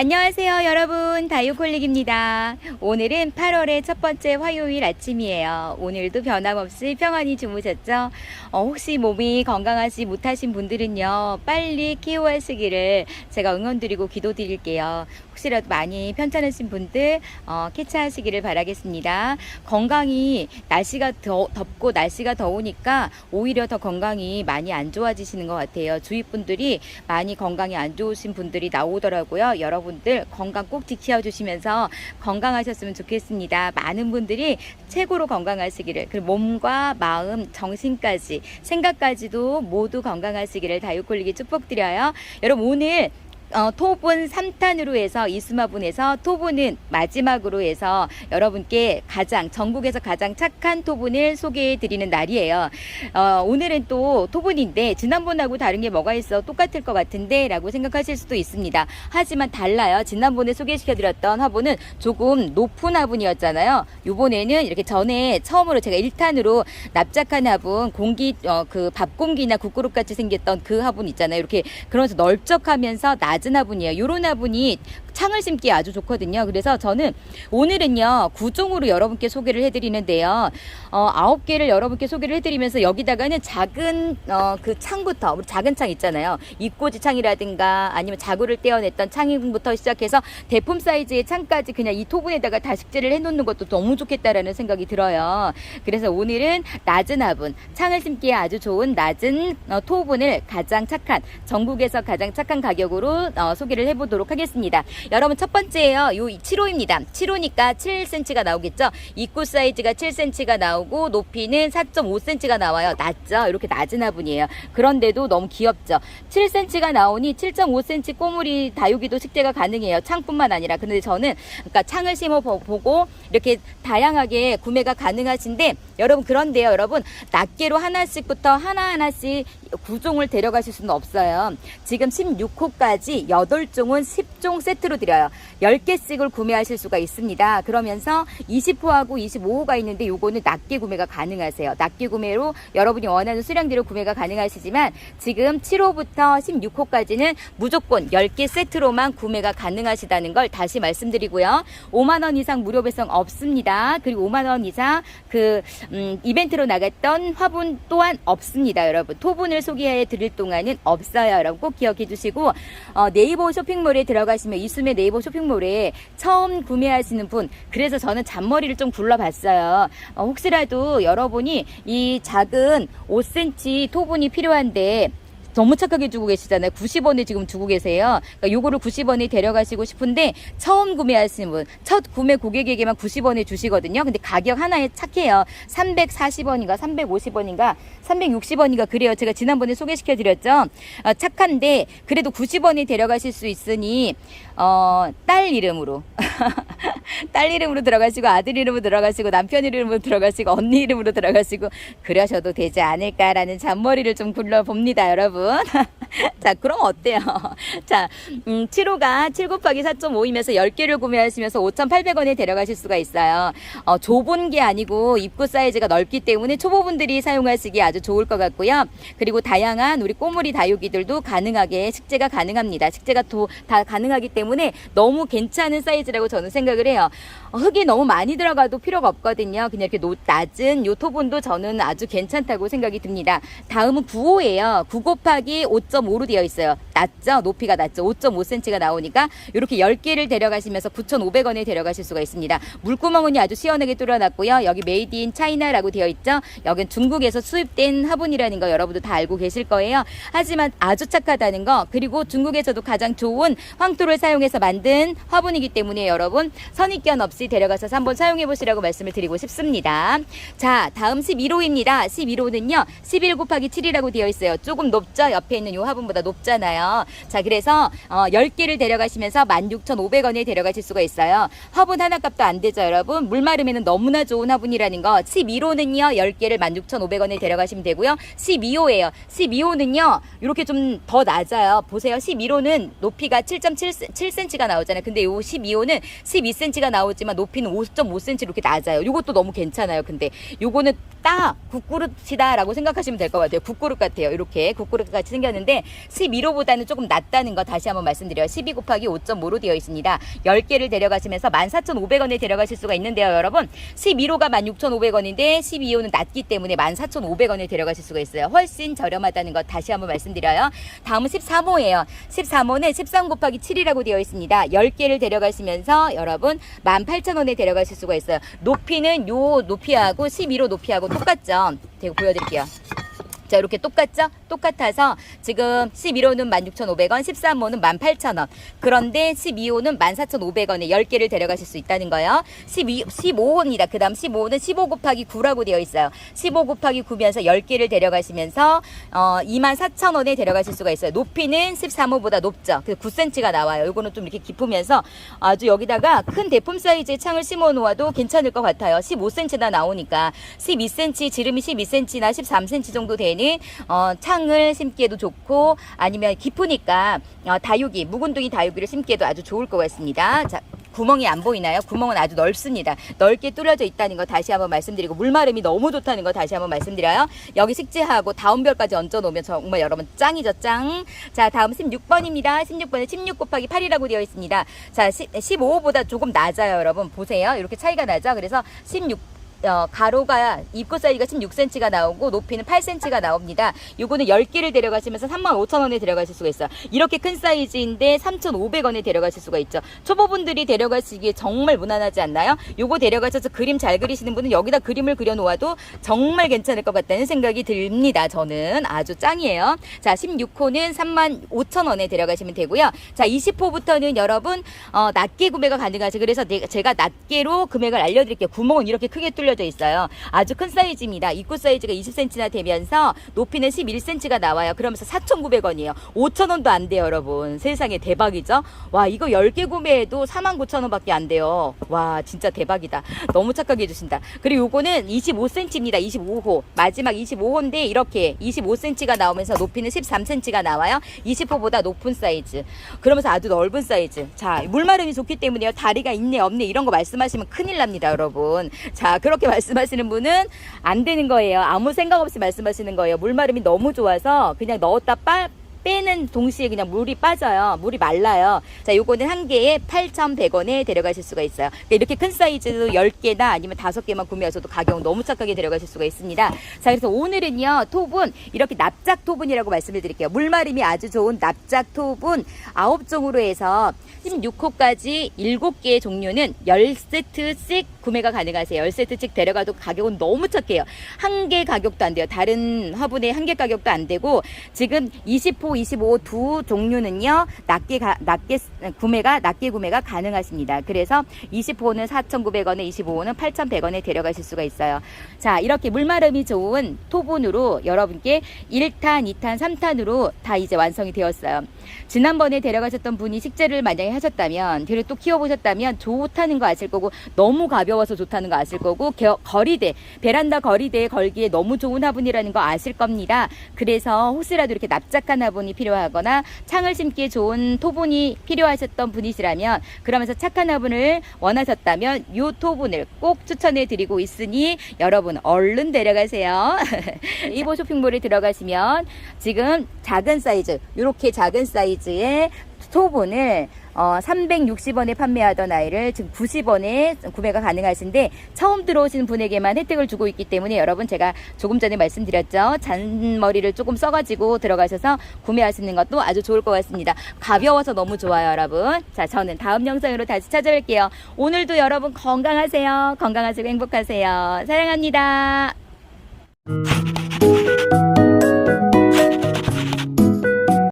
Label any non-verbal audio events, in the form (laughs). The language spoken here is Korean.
안녕하세요 여러분. 다이오콜릭입니다. 오늘은 8월의 첫 번째 화요일 아침이에요. 오늘도 변함없이 평안히 주무셨죠? 어, 혹시 몸이 건강하지 못하신 분들은요 빨리 키워하시기를 제가 응원드리고 기도드릴게요. 혹시라도 많이 편찮으신 분들 어, 캐치하시기를 바라겠습니다. 건강이 날씨가 더, 덥고 날씨가 더우니까 오히려 더 건강이 많이 안 좋아지시는 것 같아요. 주위 분들이 많이 건강이 안 좋으신 분들이 나오더라고요. 여러분 들 건강 꼭 지켜주시면서 건강하셨으면 좋겠습니다. 많은 분들이 최고로 건강하시기를 그리고 몸과 마음, 정신까지 생각까지도 모두 건강하시기를 다육콜릭이 축복드려요. 여러분 오늘 어, 토분 3탄으로 해서 이수마분에서 토분은 마지막으로 해서 여러분께 가장 전국에서 가장 착한 토분을 소개해 드리는 날이에요. 어, 오늘은 또 토분인데 지난번하고 다른 게 뭐가 있어 똑같을 것 같은데 라고 생각하실 수도 있습니다. 하지만 달라요. 지난번에 소개시켜 드렸던 화분은 조금 높은 화분이었잖아요. 요번에는 이렇게 전에 처음으로 제가 1탄으로 납작한 화분 공기 어, 그 밥공기나 국그릇 같이 생겼던 그 화분 있잖아요. 이렇게 그러면서 넓적하면서 낮은 화분이에요. 요런 화분이 창을 심기에 아주 좋거든요. 그래서 저는 오늘은요 구종으로 여러분께 소개를 해드리는데요. 어, 아홉 개를 여러분께 소개를 해드리면서 여기다가는 작은 어, 그 창부터 우리 작은 창 있잖아요. 입꼬지 창이라든가 아니면 자구를 떼어냈던 창부터 시작해서 대품 사이즈의 창까지 그냥 이 토분에다가 다 식재를 해놓는 것도 너무 좋겠다라는 생각이 들어요. 그래서 오늘은 낮은 화분, 창을 심기에 아주 좋은 낮은 어, 토분을 가장 착한 전국에서 가장 착한 가격으로 어, 소개를 해보도록 하겠습니다. 여러분 첫 번째예요. 요 7호입니다. 7호니까 7cm가 나오겠죠. 입구 사이즈가 7cm가 나오고 높이는 4.5cm가 나와요. 낮죠. 이렇게 낮은 화분이에요. 그런데도 너무 귀엽죠. 7cm가 나오니 7.5cm 꼬물이 다육이도 식재가 가능해요. 창뿐만 아니라. 근데 저는 그러니까 창을 심어 보- 보고 이렇게 다양하게 구매가 가능하신데 여러분 그런데요. 여러분 낱개로 하나씩부터 하나하나씩 구종을 데려가실 수는 없어요. 지금 16호까지 8종은 10종 세트로 드려요. 10개씩을 구매하실 수가 있습니다. 그러면서 20호하고 25호가 있는데 요거는 낱개 구매가 가능하세요. 낱개 구매로 여러분이 원하는 수량대로 구매가 가능하시지만 지금 7호부터 16호까지는 무조건 10개 세트로만 구매가 가능하시다는 걸 다시 말씀드리고요. 5만 원 이상 무료 배송 없습니다. 그리고 5만 원 이상 그 음, 이벤트로 나갔던 화분 또한 없습니다, 여러분. 토분을 소개해 드릴 동안은 없어요, 여러분. 꼭 기억해 주시고 어, 네이버 쇼핑몰에 들어가시면 이수매 네이버 쇼핑몰에 처음 구매하시는 분 그래서 저는 잔머리를 좀 굴러봤어요. 어, 혹시라도 여러분이 이 작은 5cm 토분이 필요한데 너무 착하게 주고 계시잖아요. 90원에 지금 주고 계세요. 그러니까 요거를 90원에 데려가시고 싶은데 처음 구매하시는 분, 첫 구매 고객에게만 90원에 주시거든요. 근데 가격 하나에 착해요. 340원인가 350원인가 360원인가 그래요. 제가 지난번에 소개시켜 드렸죠. 어, 착한데 그래도 90원에 데려가실 수 있으니 어, 딸 이름으로 (laughs) 딸 이름으로 들어가시고 아들 이름으로 들어가시고 남편 이름으로 들어가시고 언니 이름으로 들어가시고 그러셔도 되지 않을까라는 잔머리를 좀 굴러봅니다, 여러분. (laughs) 자, 그럼 어때요? (laughs) 자, 음, 7호가 7 곱하기 4.5이면서 10개를 구매하시면서 5,800원에 데려가실 수가 있어요. 어, 좁은 게 아니고 입구 사이즈가 넓기 때문에 초보분들이 사용하시기 아주 좋을 것 같고요. 그리고 다양한 우리 꼬물이 다육이들도 가능하게 식재가 가능합니다. 식재가 도, 다 가능하기 때문에 너무 괜찮은 사이즈라고 저는 생각을 해요. 어, 흙이 너무 많이 들어가도 필요가 없거든요. 그냥 이렇게 노, 낮은 요 토분도 저는 아주 괜찮다고 생각이 듭니다. 다음은 9호예요. 9 곱하기 5.5로 되어 있어요. 낮죠? 높이가 낮죠? 5.5cm가 나오니까 이렇게 10개를 데려가시면서 9,500원에 데려가실 수가 있습니다. 물구멍은 아주 시원하게 뚫어놨고요. 여기 메이드 인 차이나라고 되어 있죠? 여긴 중국에서 수입된 화분이라는 거 여러분도 다 알고 계실 거예요. 하지만 아주 착하다는 거 그리고 중국에서도 가장 좋은 황토를 사용해서 만든 화분이기 때문에 여러분 선입견 없이 데려가서 한번 사용해 보시라고 말씀을 드리고 싶습니다. 자, 다음 11호입니다. 11호는요. 11 곱하기 7이라고 되어 있어요. 조금 높죠? 옆에 있는 요 화분보다 높잖아요. 자, 그래서 어, 10개를 데려가시면서 16,500원에 데려가실 수가 있어요. 화분 하나 값도 안 되죠, 여러분. 물 마름에는 너무나 좋은 화분이라는 거. 11호는요. 10개를 16,500원에 데려가시면 되고요. 12호예요. 12호는요. 이렇게 좀 더 낮아요. 보세요. 11호는 높이가 7.7cm가 나오잖아요. 근데 요 12호는 12cm가 나오지만 높이는 5.5cm 이렇게 낮아요. 요것도 너무 괜찮아요. 근데 요거는 딱 국그릇이다라고 생각하시면 될 것 같아요. 국그릇 같아요. 이렇게 국그릇 같이 생겼는데 11호보다는 조금 낮다는 거 다시 한번 말씀드려요. 12 곱하기 5.5로 되어 있습니다. 10개를 데려가시면서 14,500원에 데려가실 수가 있는데요, 여러분. 11호가 16,500원인데 12호는 낮기 때문에 14,500원에 데려가실 수가 있어요. 훨씬 저렴하다는 거 다시 한번 말씀드려요. 다음은 13호예요. 13호는 13 곱하기 7이라고 되어 있습니다. 10개를 데려가시면서 여러분 18,000원에 데려가실 수가 있어요. 높이는 요 높이하고 11호 높이하고 똑같죠. 제가 보여드릴게요. 자, 이렇게 똑같죠? 똑같아서 지금 11호는 16,500원, 13호는 18,000원. 그런데 12호는 14,500원에 10개를 데려가실 수 있다는 거예요. 12, 15호입니다. 그 다음 15호는 15 곱하기 9라고 되어 있어요. 15 곱하기 9면서 10개를 데려가시면서 어, 24,000원에 데려가실 수가 있어요. 높이는 13호보다 높죠. 그 9cm가 나와요. 요거는 좀 이렇게 깊으면서 아주 여기다가 큰 대품 사이즈의 창을 심어 놓아도 괜찮을 것 같아요. 15cm나 나오니까 12cm, 지름이 12cm나 13cm 정도 되는 어, 창을 심기에도 좋고 아니면 깊으니까 어, 다육이, 묵은둥이 다육이를 심기에도 아주 좋을 것 같습니다. 자, 구멍이 안 보이나요? 구멍은 아주 넓습니다. 넓게 뚫려져 있다는 거 다시 한번 말씀드리고 물마름이 너무 좋다는 거 다시 한번 말씀드려요. 여기 식재하고 다운별까지 얹어 놓으면 정말 여러분 짱이죠 짱. 자 다음 16번입니다. 16번에 16 곱하기 8이라고 되어 있습니다. 자 15보다 조금 낮아요 여러분 보세요. 이렇게 차이가 나죠. 그래서 16 어, 가로가 입구 사이즈가 16cm가 나오고 높이는 8cm가 나옵니다. 요거는 10개를 데려가시면서 35,000원에 데려가실 수가 있어요. 이렇게 큰 사이즈인데 3,500원에 데려가실 수가 있죠. 초보분들이 데려가시기에 정말 무난하지 않나요? 요거 데려가셔서 그림 잘 그리시는 분은 여기다 그림을 그려 놓아도 정말 괜찮을 것 같다는 생각이 듭니다. 저는 아주 짱이에요. 자, 16호는 35,000원에 데려가시면 되고요. 자, 20호부터는 여러분 어, 낮게 구매가 가능하죠. 그래서 내- 제가 낮게로 금액을 알려드릴게요. 구멍은 이렇게 크게 뚫려 져 있어요. 아주 큰 사이즈입니다. 입구 사이즈가 20cm나 되면서 높이는 11cm가 나와요. 그러면서 4,900원이에요. 5,000원도 안 돼요, 여러분. 세상에 대박이죠? 와, 이거 10개 구매해도 49,000원밖에 안 돼요. 와, 진짜 대박이다. 너무 착하게 해주신다. 그리고 요거는 25cm입니다. 25호. 마지막 25호인데 이렇게 25cm가 나오면서 높이는 13cm가 나와요. 20호보다 높은 사이즈. 그러면서 아주 넓은 사이즈. 자, 물마름이 좋기 때문에요. 다리가 있네, 없네, 이런 거 말씀하시면 큰일 납니다, 여러분. 자, 그렇게 말씀하시는 분은 안 되는 거예요. 아무 생각 없이 말씀하시는 거예요. 물마름이 너무 좋아서 그냥 넣었다 빠, 빼는 동시에 그냥 물이 빠져요. 물이 말라요. 자, 요거는 한 개에 8,100원에 데려가실 수가 있어요. 그러니까 이렇게 큰 사이즈도 10개나 아니면 5개만 구매하셔도 가격 너무 착하게 데려가실 수가 있습니다. 자, 그래서 오늘은요, 톱은 이렇게 납작 톱은이라고 말씀을 드릴게요. 물마름이 아주 좋은 납작 톱은 9종으로 해서 16호까지 7개의 종류는 10세트씩 구매가 가능하세요. 10세트씩 데려가도 가격은 너무 착해요. 한 개 가격도 안 돼요. 다른 화분의 한개 가격도 안 되고 지금 20호, 25호 두 종류는요. 낮게 가, 낮게 구매가 낮게 구매가 가능하십니다. 그래서 20호는 4,900원에 25호는 8,100원에 데려가실 수가 있어요. 자, 이렇게 물마름이 좋은 토분으로 여러분께 1탄, 2탄, 3탄으로 다 이제 완성이 되었어요. 지난번에 데려가셨던 분이 식재를 만약에 하셨다면, 뒤를 또 키워보셨다면 좋다는 거 아실 거고, 너무 가벼워서 좋다는 거 아실 거고, 겨- 거리대, 베란다 거리대에 걸기에 너무 좋은 화분이라는 거 아실 겁니다. 그래서 혹시라도 이렇게 납작한 화분 이 필요하거나, 창을 심기에 좋은 토분이 필요하셨던 분이시라면, 그러면서 착한 화분을 원하셨다면, 요 토분을 꼭 추천해 드리고 있으니, 여러분, 얼른 데려가세요. (laughs) 이보 쇼핑몰에 들어가시면, 지금 작은 사이즈, 이렇게 작은 사이즈의 스토븐을 어, 360원에 판매하던 아이를 지금 90원에 구매가 가능하신데 처음 들어오신 분에게만 혜택을 주고 있기 때문에 여러분 제가 조금 전에 말씀드렸죠. 잔머리를 조금 써가지고 들어가셔서 구매하시는 것도 아주 좋을 것 같습니다. 가벼워서 너무 좋아요, 여러분. 자, 저는 다음 영상으로 다시 찾아올게요. 오늘도 여러분 건강하세요. 건강하시고 행복하세요. 사랑합니다.